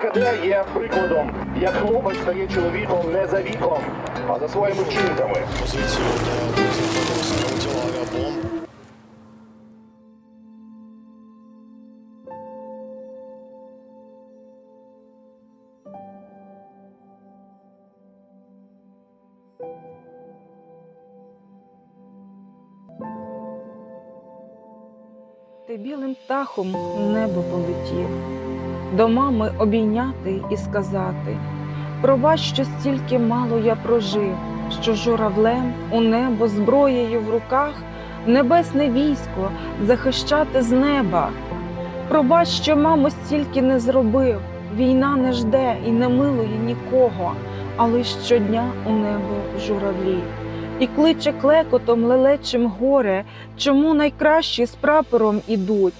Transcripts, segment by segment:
КХД є прикладом, як хлопець стає чоловіком не за віком, а за своїми вчинками. Позицію. Ти білим птахом небо полетів, до мами обійняти і сказати: Пробач, що стільки мало я прожив, що журавлем у небо зброєю в руках, небесне військо захищати з неба. Пробач, що мамо стільки не зробив, війна не жде і не милує нікого, а лиш щодня у небо журавлі. І кличе клекотом лелечим горе, чому найкращі з прапором ідуть.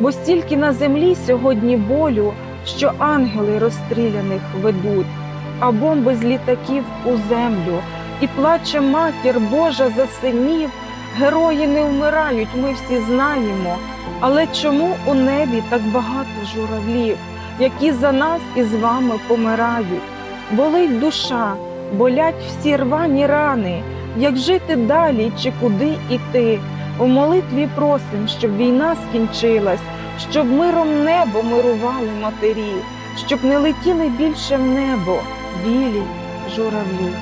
Бо стільки на землі сьогодні болю, що ангели розстріляних ведуть, а бомби з літаків у землю, і плаче матір Божа за синів. Герої не вмирають, ми всі знаємо. Але чому у небі так багато журавлів, які за нас із вами помирають? Болить душа, болять всі рвані рани, як жити далі чи куди іти. У молитві просим, щоб війна скінчилась, щоб миром небо мирували матері, щоб не летіли більше в небо білі журавлі.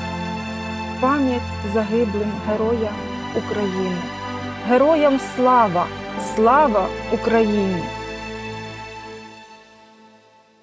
Пам'ять загиблим героям України. Героям слава, слава Україні!